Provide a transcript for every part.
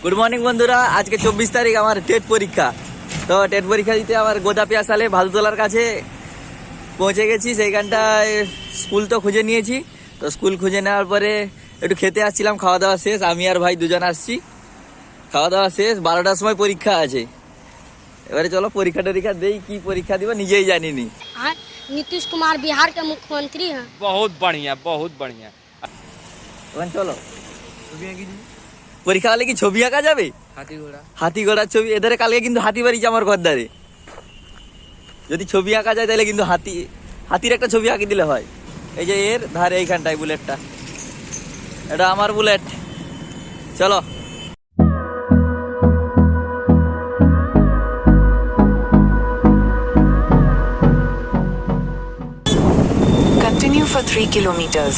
Good morning বন্ধুরা আজকে চব্বিশ তারিখ আমার টেট পরীক্ষা তো টেট পরীক্ষা দিতে আমার গোদাপিয়া সালে ভালতলার কাছে পৌঁছে গেছি সেইখানটায় স্কুল তো খুঁজে নিয়েছি তো স্কুল খুঁজে নেওয়ার পরে একটু খেতে আসছিলাম খাওয়া দাওয়া শেষ আমি আর ভাই দুজন আসছি খাওয়া দাওয়া শেষ বারোটার সময় পরীক্ষা আছে এবারে চলো পরীক্ষা টরীক্ষা দেই কি পরীক্ষা দিব নিজেই জানিনি हाँ नीतीश कुमार बिहार के मुख्यमंत्री हैं बहुत बढ़िया बहुत बढ़िया ওখানে চলো পরীক্ষা হলে কি ছবি আঁকা যাবে? হাতি ঘোড়া। হাতি ঘোড়ার ছবি এদের কালকে কিন্তু হাতি বাড়িছে আমার ঘরদারে যদি ছবি আঁকা যায় তাহলে কিন্তু হাতি হাতির একটা ছবি আঁকি দিলে হয়। এই যে এর ধারে এইখানটায় বুলেটটা। এটা আমার বুলেট। চলো। Continue for 3 kilometers.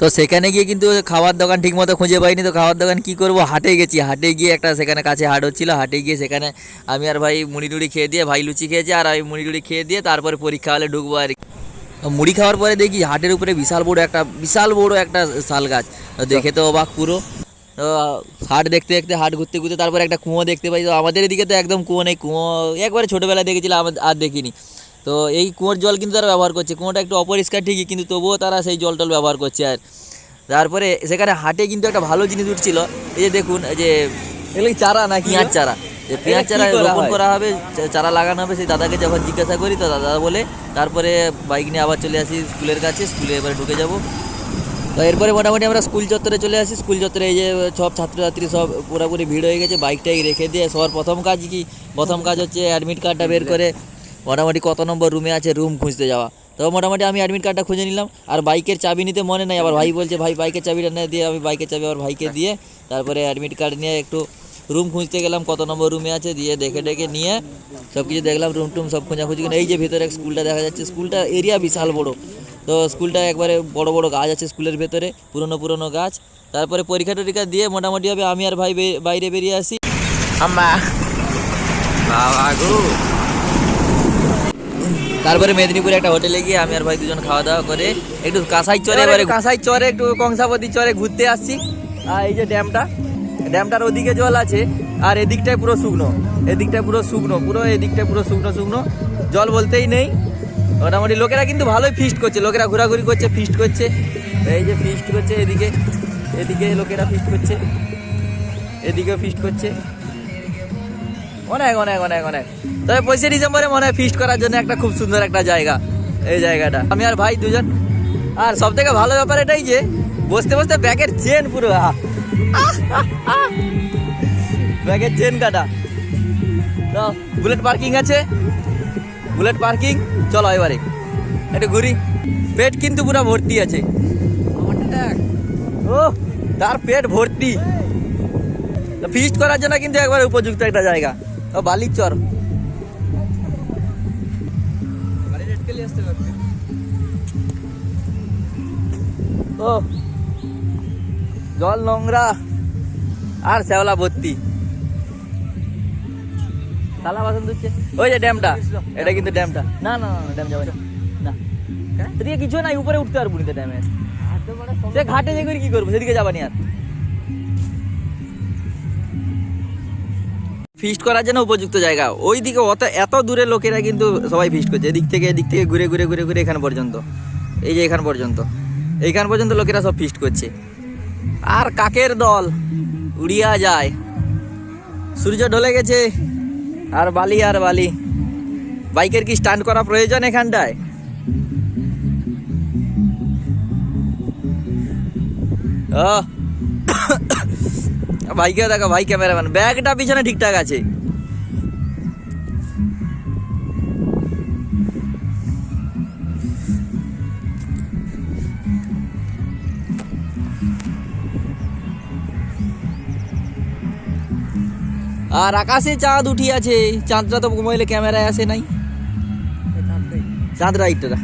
তো সেখানে গিয়ে কিন্তু খাবার দোকান ঠিক মতো খুঁজে পাইনি। তো খাবার দোকান কি করব? হাটে গেছি। হাটে গিয়ে একটা সেখানে কাছে হাট হচ্ছিল। হাটে গিয়ে সেখানে আমি আর ভাই মুড়ি টুড়ি খেয়ে দিয়ে, ভাই লুচি খেয়েছি আর আমি মুড়ি টুড়ি খেয়ে দিয়ে তারপরে পরীক্ষা হলে ঢুকবো আর মুড়ি খাওয়ার পরে দেখি হাটের উপরে বিশাল বড় একটা, বিশাল বড় একটা শাল গাছ। দেখে তো অবাক পুরো। তো হাট দেখতে দেখতে, হাট ঘুরতে ঘুরতে তারপরে একটা কুয়ো দেখতে পাই। তো আমাদের এদিকে তো একদম কুয়ো নেই। কুয়ো একবারে ছোটোবেলায় দেখেছিলাম আর দেখিনি। তো এই কুয়োর জল কিন্তু তারা ব্যবহার করছে। কুয়োটা একটু অপরিষ্কার ঠিকই কিন্তু তবুও তারা সেই জল টল ব্যবহার করছে আর। তারপরে সেখানে হাটে কিন্তু একটা ভালো জিনিস উঠছিল। এই যে দেখুন যে এগুলো চারা না পেঁয়াজ চারা। যে পেঁয়াজ চারা রোপণ করা হবে চারা লাগানো হবে। সেই দাদাকে যখন জিজ্ঞাসা করি তো দাদা বলে তারপরে বাইক নিয়ে আবার চলে আসি স্কুলের কাছে স্কুলে এবারে ঢুকে যাব। তো এরপরে মোটামুটি আমরা স্কুল চত্বরে চলে আসি। স্কুল চত্বরে এই যে সব ছাত্রছাত্রী সব পুরোপুরি ভিড় হয়ে গেছে। বাইকটাই রেখে দিয়ে সবার প্রথম কাজ কি? প্রথম কাজ হচ্ছে অ্যাডমিট কার্ডটা বের করে মোটামুটি কত নম্বর রুমে আছে রুম খুঁজতে যাওয়া। তো মোটামুটি আমি অ্যাডমিট কার্ডটা খুঁজে নিলাম আর বাইকের চাবি নিতে মনে নেই আবার ভাই বলছে ভাই বাইকের চাবিটা নিয়ে দিয়ে আমি বাইকের চাবি আবার ভাইকে দিয়ে তারপরে অ্যাডমিট কার্ড নিয়ে একটু রুম খুঁজতে গেলাম কত নম্বর রুমে আছে দিয়ে দেখে ডেকে নিয়ে সব কিছু দেখলাম রুম টুম সব খোঁজাখুঁজি এই যে ভেতরে স্কুলটা দেখা যাচ্ছে স্কুলটা এরিয়া বিশাল বড়। তো স্কুলটা একবারে বড় বড় গাছ আছে স্কুলের ভেতরে পুরনো পুরনো গাছ। তারপরে পরীক্ষা টরীক্ষা দিয়ে মোটামুটি হবে আমি আর ভাই বাইরে বেরিয়ে আসি। বাবা গো। তারপরে মেদিনীপুরে একটা হোটেলে গিয়ে আমি আর ভাই দুজন খাওয়া দাওয়া করে একটু কাঁসাই চরে এবারে কাঁসাই চরে একটু কংসাবতী চরে ঘুরতে আসছি। আর এই যে ড্যামটা ড্যামটার ওদিকে জল আছে আর এদিকটায় পুরো শুকনো এদিকটায় পুরো শুকনো পুরো এদিকটায় পুরো শুকনো শুকনো জল বলতেই নেই। মোটামুটি লোকেরা কিন্তু ভালোই ফিস্ট করছে লোকেরা ঘোরাঘুরি করছে ফিস্ট করছে। এই যে ফিস্ট করছে এদিকে এদিকে লোকেরা ফিস্ট করছে এদিকেও ফিস্ট করছে। অনেক অনেক অনেক অনেক। তবে পঁচিশে ডিসেম্বরে মনে হয় ফিস্ট করার জন্য একটা খুব সুন্দর একটা জায়গা। এই জায়গাটা। আমি আর ভাই দুজন। আর সব থেকে ভালো ব্যাপার এটাই যে, বসতে বসতে ব্যাগের চেন পুরো! ব্যাগের চেন কাটা। তো বুলেট পার্কিং আছে। বুলেট পার্কিং চলো এবারে। একটু ঘুরি। পেট কিন্তু পুরো ভর্তি আছে। ও, তার পেট ভর্তি। ফিস্ট করার জন্য কিন্তু একবার উপযুক্ত একটা জায়গা। ও বালির চর। ও জল নোংরা আর শ্যাওলা ভর্তি। থালা বাসন ধুচ্ছে। ওই যে ড্যামটা এটা কিন্তু ড্যামটা। না না না ড্যাম যাবে না। না। এদিকে কিছু নাই উপরে উঠতে পারব না ড্যামে। সে ঘাটে যে করে কি করব সেদিকে যাবানি আর। ফিস্ট করার জন্য উপযুক্ত জায়গা। ওই দিকে অত, এত দূরে লোকেরা কিন্তু সবাই ফিস্ট করছে। এদিক থেকে এদিক থেকে ঘুরে ঘুরে ঘুরে ঘুরে এখান পর্যন্ত। এই যে এখান পর্যন্ত। এইখান পর্যন্ত লোকেরা সব ফিস্ট করছে। আর কাকের দল? উড়িয়া যায়। সূর্য ঢলে গেছে। আর বালি আর বালি। বাইকের কি স্টান্ট করা প্রয়োজন এখানটায়? ও ভাইকে দেখো ভাই ক্যামেরাম্যান। ব্যাগটা পিছনে ঠিকঠাক আছে। আর আকাশে চাঁদ উঠিয়াছে। চাঁদটা তো মোবাইলে ক্যামেরায় আসে নাই। চাঁদ রাইটটা।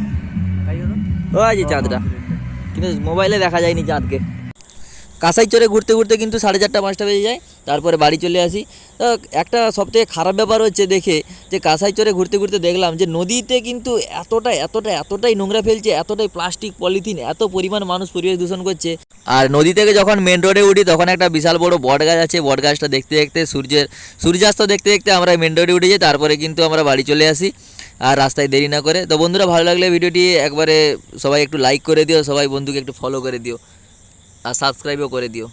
ও আছে চাঁদটা। কিন্তু মোবাইলে দেখা যায়নি চাঁদকে। কাঁসাই চড়ে ঘুরতে ঘুরতে কিন্তু সাড়ে চারটা, পাঁচটা বেজে যায়, তারপরে বাড়ি চলে আসি। তো একটা সবথেকে খারাপ ব্যাপার হচ্ছে দেখে যে কাঁসাই চড়ে ঘুরতে ঘুরতে দেখলাম যে নদীতে কিন্তু এতটা এতটা, এতটাই নোংরা ফেলছে, এতটাই প্লাস্টিক, পলিথিন, এত পরিমাণ মানুষ পরিবেশ দূষণ করছে। আর নদী থেকে যখন মেন রোডে উঠি, তখন একটা বিশাল বড় বট গাছ আছে, বট গাছটা দেখতে দেখতে সূর্যের, সূর্যাস্ত দেখতে দেখতে আমরা মেন রোডে উঠে যাই, তারপরে কিন্তু আমরা বাড়ি চলে আসি, আর রাস্তায় দেরি না করে। তো বন্ধুরা, ভালো লাগলে ভিডিওটি একবারে সবাই একটু লাইক করে দিও, সবাই বন্ধুকে একটু ফলো করে দিও। আর সাবস্ক্রাইবও করে দিও।